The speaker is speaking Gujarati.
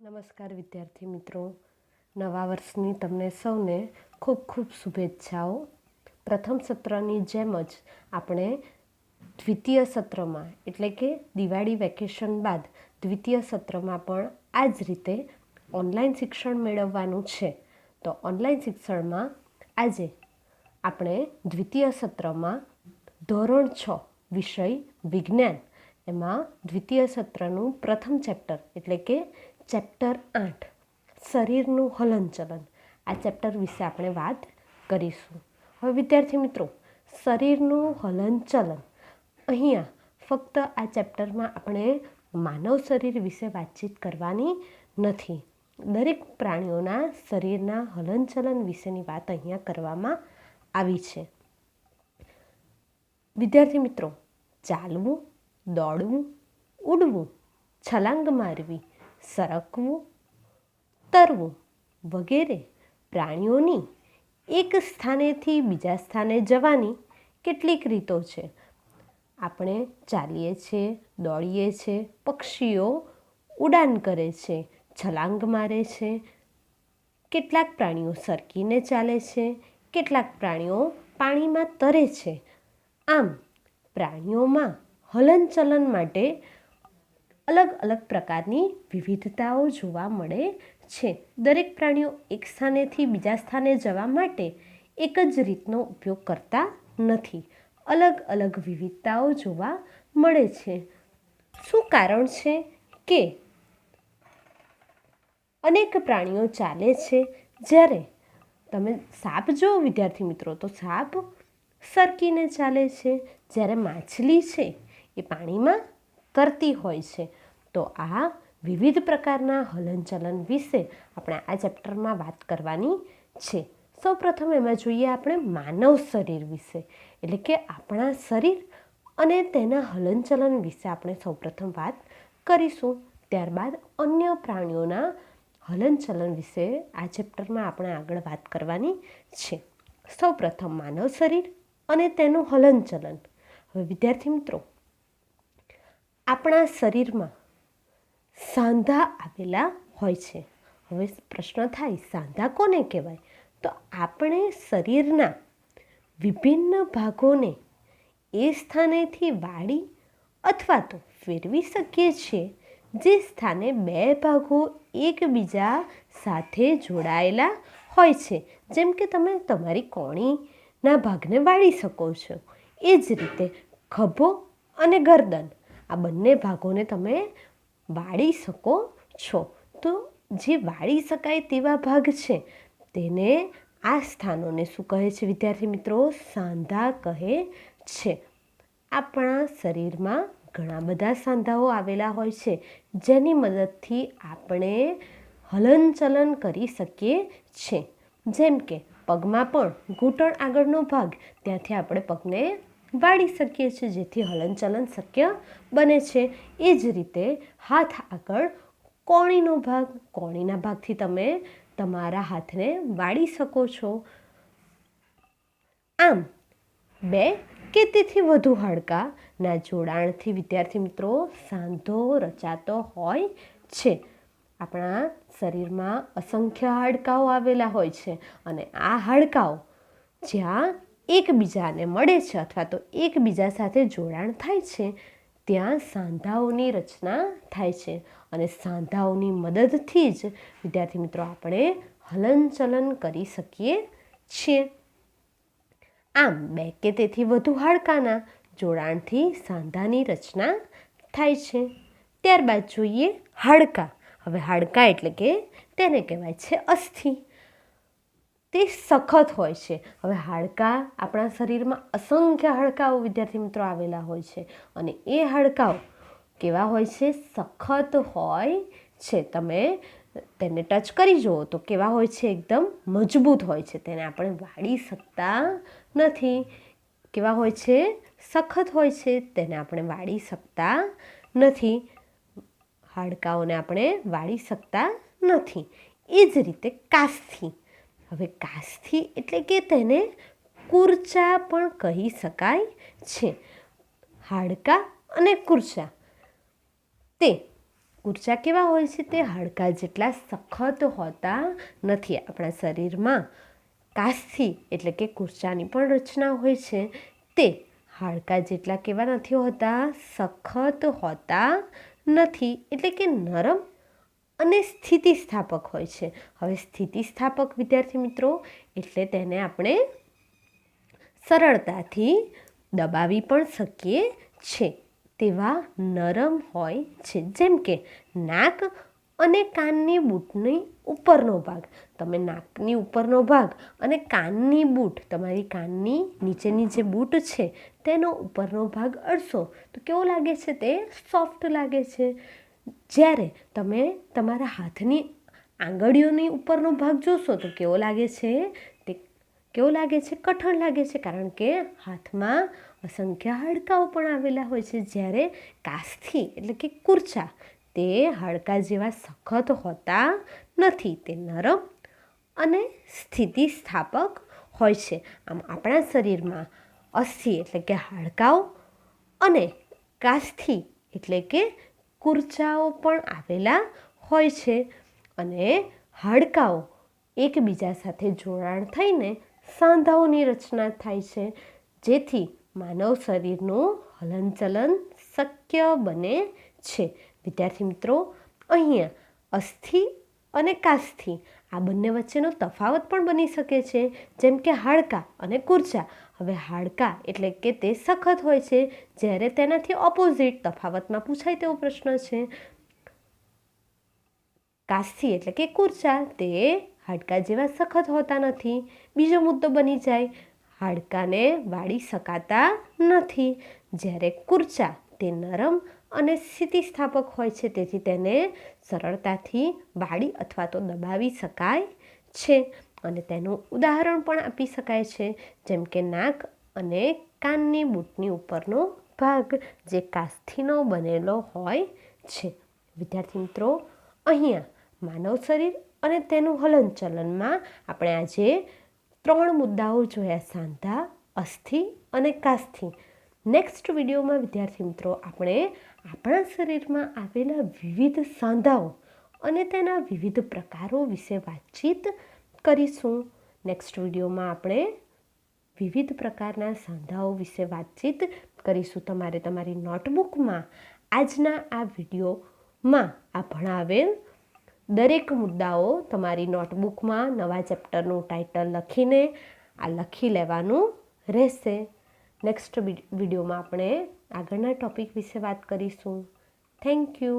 નમસ્કાર વિદ્યાર્થી મિત્રો. નવા વર્ષની તમને સૌને ખૂબ ખૂબ શુભેચ્છાઓ. પ્રથમ સત્રની જેમ જ આપણે દ્વિતીય સત્રમાં, એટલે કે દિવાળી વેકેશન બાદ દ્વિતીય સત્રમાં પણ આ જ રીતે ઓનલાઈન શિક્ષણ મેળવવાનું છે. તો ઓનલાઈન શિક્ષણમાં આજે આપણે દ્વિતીય સત્રમાં ધોરણ છ, વિષય વિજ્ઞાન. એમાં દ્વિતીય સત્રનું પ્રથમ ચેપ્ટર, એટલે કે ચેપ્ટર આઠ, શરીરનું હલનચલન. આ ચેપ્ટર વિશે આપણે વાત કરીશું. હવે વિદ્યાર્થી મિત્રો, શરીરનું હલનચલન. અહીંયા ફક્ત આ ચેપ્ટરમાં આપણે માનવ શરીર વિશે વાતચીત કરવાની નથી. દરેક પ્રાણીઓના શરીરના હલનચલન વિશેની વાત અહીંયા કરવામાં આવી છે. વિદ્યાર્થી મિત્રો, ચાલવું, દોડવું, ઉડવું, છલાંગ મારવી સરકવું, તરવું વગેરે પ્રાણીઓની એક સ્થાનેથી બીજા સ્થાને જવાની કેટલીક રીતો છે. આપણે ચાલીએ છીએ, દોડીએ છીએ પક્ષીઓ ઉડાન કરે છે, છલાંગ મારે છે, કેટલાક પ્રાણીઓ સરકીને ચાલે છે, કેટલાક પ્રાણીઓ પાણીમાં તરે છે. આમ પ્રાણીઓમાં હલનચલન માટે અલગ અલગ પ્રકારની વિવિધતાઓ જોવા મળે છે. દરેક પ્રાણીઓ એક સ્થાનેથી બીજા સ્થાને જવા માટે એક જ રીતનો ઉપયોગ કરતા નથી. અલગ અલગ વિવિધતાઓ જોવા મળે છે. શું કારણ છે કે અનેક પ્રાણીઓ ચાલે છે? જ્યારે તમે સાપ જો વિદ્યાર્થી મિત્રો, તો સાપ સરકીને ચાલે છે. જ્યારે માછલી છે, એ પાણીમાં તરતી હોય છે. તો આ વિવિધ પ્રકારના હલનચલન વિશે આપણે આ ચેપ્ટરમાં વાત કરવાની છે. સૌપ્રથમ એમાં જોઈએ આપણે માનવ શરીર વિશે, એટલે કે આપણા શરીર અને તેના હલનચલન વિશે આપણે સૌપ્રથમ વાત કરીશું. ત્યારબાદ અન્ય પ્રાણીઓના હલનચલન વિશે આ ચેપ્ટરમાં આપણે આગળ વાત કરવાની છે. સૌપ્રથમ માનવ શરીર અને તેનું હલનચલન. હવે વિદ્યાર્થી મિત્રો, આપણા શરીરમાં સાંધા આવેલા હોય છે. હવે પ્રશ્ન થાય, સાંધા કોને કહેવાય? તો આપણે શરીરના વિભિન્ન ભાગોને એ સ્થાનેથી વાળી અથવા તો ફેરવી શકીએ છીએ, જે સ્થાને બે ભાગો એકબીજા સાથે જોડાયેલા હોય છે. જેમ કે તમે તમારી કોણીના ભાગને વાળી શકો છો. એ જ રીતે ખભો અને ગરદન આ બંને ભાગોને તમે વાળી શકો છો. તો જે વાળી શકાય તેવા ભાગ છે, તેને આ સ્થાનોને શું કહે છે વિદ્યાર્થી મિત્રો? સાંધા કહે છે. આપણા શરીરમાં ઘણા બધા સાંધાઓ આવેલા હોય છે, જેની મદદથી આપણે હલનચલન કરી શકીએ છીએ. જેમ કે, પગમાં પણ ઘૂંટણ આગળનો ભાગ, ત્યાંથી આપણે પગને વાળી શકીએ છીએ જેથી હલનચલન શક્ય બને છે. એ જ રીતે હાથ આગળ કોણીનો ભાગ, કોણીના ભાગથી તમે તમારા હાથને વાળી શકો છો. આમ, બે કે તેથી વધુ હાડકાના જોડાણથી વિદ્યાર્થી મિત્રો સાંધો રચાતો હોય છે. આપણા શરીરમાં અસંખ્ય હાડકાઓ આવેલા હોય છે અને આ હાડકાઓ જ્યાં એકબીજાને મળે છે અથવા તો એકબીજા સાથે જોડાણ થાય છે, ત્યાં સાંધાઓની રચના થાય છે અને સાંધાઓની મદદથી જ વિદ્યાર્થી મિત્રો આપણે હલનચલન કરી શકીએ છીએ. આમ, બે કે તેથી વધુ હાડકાના જોડાણથી સાંધાની રચના થાય છે. ત્યારબાદ જોઈએ હાડકાં. હવે હાડકાં એટલે કે તેને કહેવાય છે અસ્થિ. તે સખત હોય છે. હવે હાડકાં આપણા શરીરમાં અસંખ્ય હાડકાઓ વિદ્યાર્થી મિત્રો આવેલા હોય છે અને એ હાડકાઓ કેવા હોય છે? સખત હોય છે. તમે તેને ટચ કરી જુઓ તો કેવા હોય છે? એકદમ મજબૂત હોય છે. તેને આપણે વાળી શકતા નથી. કેવા હોય છે? સખત હોય છે. તેને આપણે વાળી શકતા નથી. હાડકાઓને આપણે વાળી શકતા નથી. એ જ રીતે કાસ્થી. હવે કાસ્થી એટલે કે તેને કુર્ચા પણ કહી શકાય છે. હાડકા અને કુર્ચા. તે કુર્ચા કેવા હોય છે? તે હાડકા જેટલા સખત હોતા નથી આપણા શરીરમાં. કાચથી એટલે કે કુર્ચાની પણ રચના હોય છે. તે હાડકા જેટલા કેવા નથી હોતા? સખત હોતા નથી. એટલે કે નરમ અને સ્થિતિસ્થાપક હોય છે. હવે સ્થિતિસ્થાપક વિદ્યાર્થી મિત્રો, એટલે તેને આપણે સરળતાથી દબાવી પણ શકીએ છે. તેવા નરમ હોય છે. જેમ કે નાક અને કાનની બૂટની ઉપરનો ભાગ. તમે નાકની ઉપરનો ભાગ અને કાનની બૂટ, તમારી કાનની નીચેની જે બૂટ છે, તેનો ઉપરનો ભાગ અડશો. તો કેવો લાગે છે તે? સોફ્ટ લાગે છે. જ્યારે તમે તમારા હાથની આંગળીઓની ઉપરનો ભાગ જોશો તો કેવો લાગે છે? તે કેવો લાગે છે? કઠણ લાગે છે, કારણ કે હાથમાં અસંખ્ય હાડકાઓ પણ આવેલા હોય છે. જ્યારે કાસથી એટલે કે કુર્ચા તે હાડકા જેવા સખત હોતા નથી. તે નરમ અને સ્થિતિસ્થાપક હોય છે. આમ આપણા શરીરમાં અસ્થિ એટલે કે હાડકાઓ અને કાસ્થિ એટલે કે કુર્ચાઓ પણ આવેલા હોય છે અને હાડકાઓ એકબીજા સાથે જોડાણ થઈને સાંધાઓની રચના થાય છે, જેથી માનવ શરીરનું હલનચલન શક્ય બને છે. વિદ્યાર્થી મિત્રો, અહીંયા અસ્થિ અને કાસ્થિ આ બંને વચ્ચેનો તફાવત પણ બની શકે છે, જેમ કે હાડકા અને કુર્ચા. હવે હાડકા એટલે કે તે સખત હોય છે, જ્યારે તેનાથી ઓપોઝિટ તફાવતમાં પૂછાય તેવો પ્રશ્ન છે. કાસી એટલે કે કુર્ચા, તે હાડકા જેવા સખત હોતા નથી. બીજો મુદ્દો બની જાય, હાડકાને વાળી શકાતા નથી. જ્યારે કુર્ચા તે નરમ અને સ્થિતિસ્થાપક હોય છે, તેથી તેને સરળતાથી વાળી અથવા તો દબાવી શકાય છે. અને તેનું ઉદાહરણ પણ આપી શકાય છે. જેમ કે નાક અને કાનની બૂટની ઉપરનો ભાગ જે કાસ્થીનો બનેલો હોય છે. વિદ્યાર્થી મિત્રો, અહીંયા માનવ શરીર અને તેનું હલનચલનમાં આપણે આજે ત્રણ મુદ્દાઓ જોયા. સાંધા, અસ્થિ અને કાસ્થિ. નેક્સ્ટ વિડીયોમાં વિદ્યાર્થી મિત્રો, આપણે આપણા શરીરમાં આવેલા વિવિધ સાંધાઓ અને તેના વિવિધ પ્રકારો વિશે વાતચીત કરીશું. નેક્સ્ટ વિડીયોમાં આપણે વિવિધ પ્રકારના સાંધાઓ વિશે વાતચીત કરીશું. તમારે તમારી નોટબુકમાં આજના આ વિડીયોમાં આ ભણાવેલ દરેક મુદ્દાઓ તમારી નોટબુકમાં નવા ચેપ્ટરનું ટાઇટલ લખીને આ લખી લેવાનું રહેશે. નેક્સ્ટ વિડીયોમાં આપણે આગળના ટોપિક વિશે વાત કરીશું. Thank you